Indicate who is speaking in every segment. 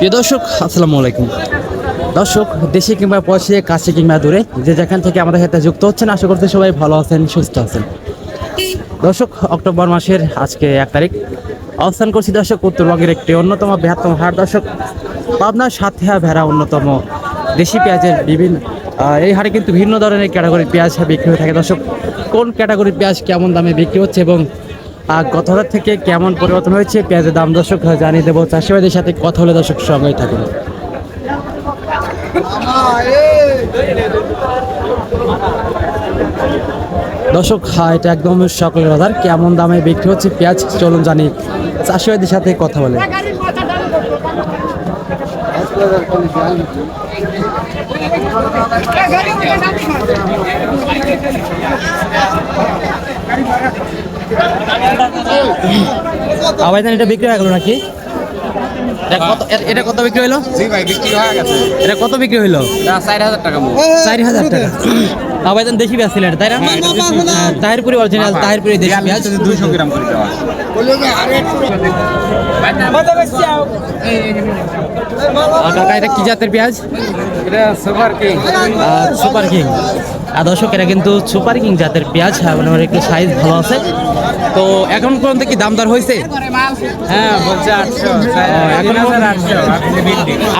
Speaker 1: প্রিয় দর্শক, আসসালামু আলাইকুম। দর্শক, দেশে কিংবা পয়সে কাছে কিংবা দূরে, যে যেখান থেকে আমাদের সাথে যুক্ত হচ্ছেন, আশা করতে সবাই ভালো আছেন, সুস্থ আছেন। দর্শক, অক্টোবর মাসের আজকে এক তারিখ। অবস্থান করছি দর্শক, উত্তরবঙ্গের একটি অন্যতম বৃহত্তম হাট। দর্শক পাবনার সাথিয়া ভেড়া অন্যতম দেশি পেঁয়াজের বিভিন্ন এই হাটে কিন্তু ভিন্ন ধরনের ক্যাটাগরির পেঁয়াজ বিক্রি হয়ে থাকে। দর্শক, কোন ক্যাটাগরির পেঁয়াজ কেমন দামে বিক্রি হচ্ছে এবং গত থেকে কেমন পরিবর্তন হয়েছে পেঁয়াজের দাম দর্শক জানিয়ে দেবো। চাষিবাদের সাথে কথা হলে দর্শক সঙ্গেই থাকুন। দর্শক এটা একদম সকলের বাজার। কেমন দামে বিক্রি হচ্ছে পেঁয়াজ, চলুন জানি। চাষিবাদের সাথে কথা বলে। আবাইদান এটা বিক্রি হয়ে গেল নাকি? এটা কত এটা কত বিক্রি হলো
Speaker 2: জি ভাই বিক্রি হয়ে গেছে।
Speaker 1: এটা কত বিক্রি হলো
Speaker 2: চার হাজার টাকা
Speaker 1: চার হাজার টাকা। আবেদন দেশি পেঁয়াজ ছিল এটা, তাই না? হ্যাঁ, তাহিরপুরি অরিজিনাল তাহিরপুরি দেশি পেঁয়াজ।
Speaker 2: দুইশো গ্রাম করে দেওয়া।
Speaker 1: আর কাকা এটা কি জাতের পেঁয়াজ?
Speaker 2: সুপার কিং
Speaker 1: সুপার আর দর্শক এটা কিন্তু সুপার কিং জাতের পেঁয়াজ। হ্যাঁ, মানে একটু সাইজ ভালো আছে। তো এখন পর্যন্ত কি দাম দর হয়েছে?
Speaker 2: হ্যাঁ বলছে আটশো।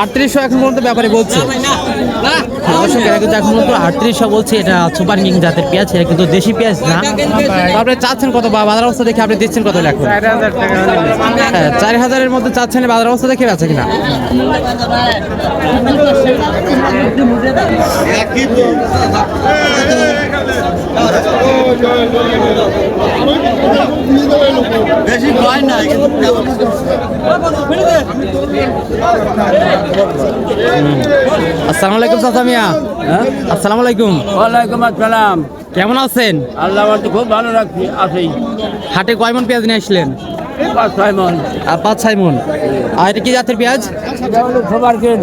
Speaker 1: আটত্রিশশো এখন পর্যন্ত ব্যাপারে বলছে। দর্শক এটা কিন্তু এখন পর্যন্ত আটত্রিশশো বলছে এটা সুপার কিং জাতের পেঁয়াজ এটা কিন্তু দেশি পেঁয়াজ না। আপনি চাচ্ছেন কত? বা বাজার অবস্থা দেখে আপনি দিচ্ছেন কত লেখো? হ্যাঁ চার হাজারের মধ্যে চাচ্ছেন বাজার অবস্থা দেখে আছে কিনা? আসসালামু আলাইকুম চাচা মিয়া। আসসালামু আলাইকুম।
Speaker 2: ওয়ালাইকুম আসসালাম।
Speaker 1: কেমন আছেন?
Speaker 2: আল্লাহ আমার খুব ভালো রাখছি আছি।
Speaker 1: হাটে কয় মন পেঁয়াজ নিয়ে আসলেন?
Speaker 2: পাঁচ ছয় মন।
Speaker 1: আর পাঁচ ছয় মন। আর এটা কি জাতের পেঁয়াজ?
Speaker 2: সবার কিন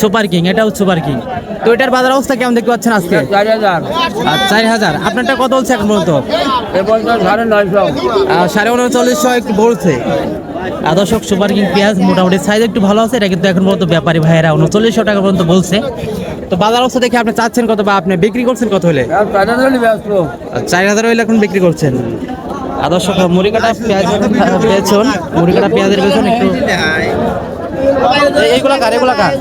Speaker 1: সুপার কিং। এটাও সুপার কিং। তো এটার বাজার অবস্থা কেমন দেখতে পাচ্ছেন আজকে?
Speaker 2: চার হাজার।
Speaker 1: আর চার হাজার। আপনারটা কত বলছে এখন পর্যন্ত
Speaker 2: সাড়ে নয়শো।
Speaker 1: সাড়ে উনচল্লিশশো একটু বলছে। দর্শক সুপার কিং পেঁয়াজ মোটামুটি সাইজ একটু ভালো আছে এটা কিন্তু এখন পর্যন্ত ব্যাপারী ভাইয়েরা উনচল্লিশশো টাকা পর্যন্ত বলছে। তো বাজার অবস্থা দেখে আপনি চাচ্ছেন কত বা আপনি বিক্রি করছেন কত হলে?
Speaker 2: চার হাজারই ব্যস্ত।
Speaker 1: হাজার হইলে এখন বিক্রি করছেন। আর দর্শক মুড়ি কাটা পেঁয়াজ পেয়েছেন মুড়ি কাটা পেঁয়াজের পেছন একটু এইগুলা কার এগুলা কার?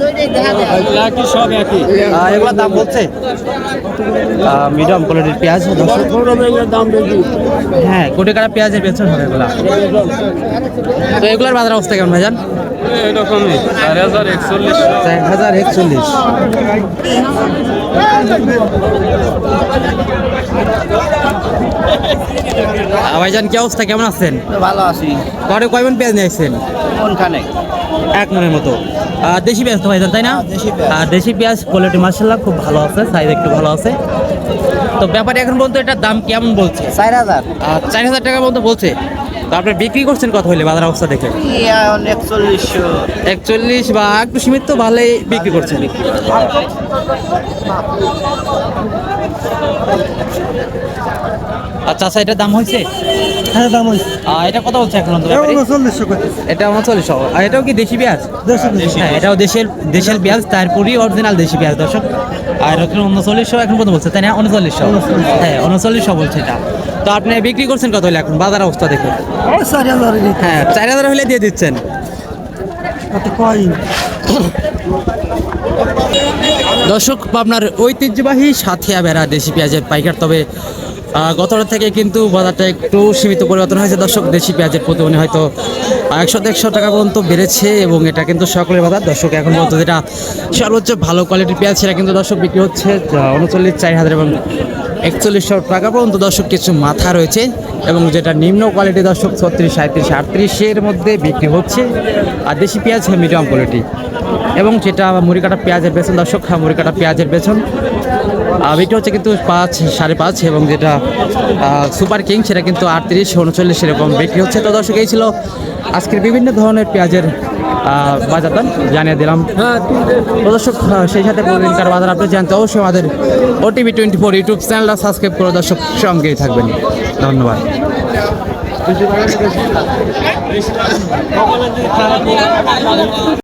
Speaker 2: একই সব একই?
Speaker 1: এগুলা দাম বলছে? মিডিয়াম কোয়ালিটির পেঁয়াজ
Speaker 2: দাম
Speaker 1: হ্যাঁ কোটি কাটা পেঁয়াজের পেছন হবে এগুলা। তো এগুলার বাজার অবস্থা কেমন ভাইজান?
Speaker 2: এরকমই চার হাজার একচল্লিশ।
Speaker 1: চার হাজার একচল্লিশ। ভাইজান কি অবস্থা? কেমন আছেন?
Speaker 2: ভালো আছি।
Speaker 1: ঘরে কয়মন পেঁয়াজ নিয়ে আসছেন?
Speaker 2: কোনখানে
Speaker 1: এক মনের মতো। দেশি পেঁয়াজ তো ভাইজান তাই না? আর দেশি পেঁয়াজ। কোয়ালিটি মার্শাল্লাহ খুব ভালো আছে সাইজ একটু ভালো আছে। তো ব্যাপারে এখন বলতে এটার দাম কেমন বলছে?
Speaker 2: চার হাজার।
Speaker 1: আর চার হাজার টাকার মতো বলছে। তো আপনি বিক্রি করছেন কত হইলে বাজার অবস্থা দেখে?
Speaker 2: একচল্লিশশো।
Speaker 1: একচল্লিশ বা একটু সীমিত ভালোই বিক্রি করছেন। আচ্ছা আচ্ছা এটার দাম হয়েছে?
Speaker 3: হ্যাঁ দাম হয়েছে।
Speaker 1: এটা কত বলছে এখন?
Speaker 3: উনচল্লিশশো
Speaker 1: এটা উনচল্লিশশো। আর এটাও কি দেশি পেঁয়াজ? হ্যাঁ এটাও দেশের দেশের পেঁয়াজ তারপরই অরিজিনাল দেশি পেঁয়াজ দর্শক। আর উনচল্লিশশো এখন বলছে? তাই না? উনচল্লিশশো। হ্যাঁ উনচল্লিশশো বলছে এটা। তো আপনি বিক্রি করছেন কত হলে এখন? বাজার অবস্থা দেখে।
Speaker 3: চার হাজার
Speaker 1: হ্যাঁ চার হাজার হলে দিয়ে দিচ্ছেন। দর্শক আপনার ঐতিহ্যবাহী সাথিয়া বেড়া দেশি পেঁয়াজের পাইকার তবে গত থেকে কিন্তু বাজারটা একটু সীমিত পরিবর্তন হয়েছে। দর্শক, দেশি পেঁয়াজের প্রতি উনি হয়তো একশো দেড়শো টাকা পর্যন্ত বেড়েছে এবং এটা কিন্তু সকলের বাজার। দর্শক, এখন পর্যন্ত যেটা সর্বোচ্চ ভালো কোয়ালিটির পেঁয়াজ, সেটা কিন্তু দর্শক বিক্রি হচ্ছে উনচল্লিশ, চার হাজার এবং একচল্লিশশো টাকা পর্যন্ত। দর্শক, কিছু মাথা রয়েছে এবং যেটা নিম্ন কোয়ালিটি দর্শক, ছত্রিশ সাঁত্রিশ আটত্রিশের মধ্যে বিক্রি হচ্ছে। আর দেশি পেঁয়াজ মিডিয়াম কোয়ালিটি এবং যেটা মুড়ি কাটা পেঁয়াজের বেতন দর্শক হ্যাঁ, মুড়ি কাটা পেঁয়াজের বেতন বিক্রি হচ্ছে কিন্তু পাঁচ সাড়ে পাঁচ এবং যেটা সুপার কিং সেটা কিন্তু আটত্রিশ উনচল্লিশ এরকম বিক্রি হচ্ছে। তো দর্শক এই ছিল আজকের বিভিন্ন ধরনের পেঁয়াজের বাজার দাম। জানিয়ে দিলাম। তো দর্শক সেই সাথে প্রতিদিনকার বাজার আপনি জানতে অবশ্যই আমাদের ওটিভি টোয়েন্টি ফোর ইউটিউব চ্যানেলটা সাবস্ক্রাইব করে দর্শক সঙ্গেই থাকবেন। ধন্যবাদ।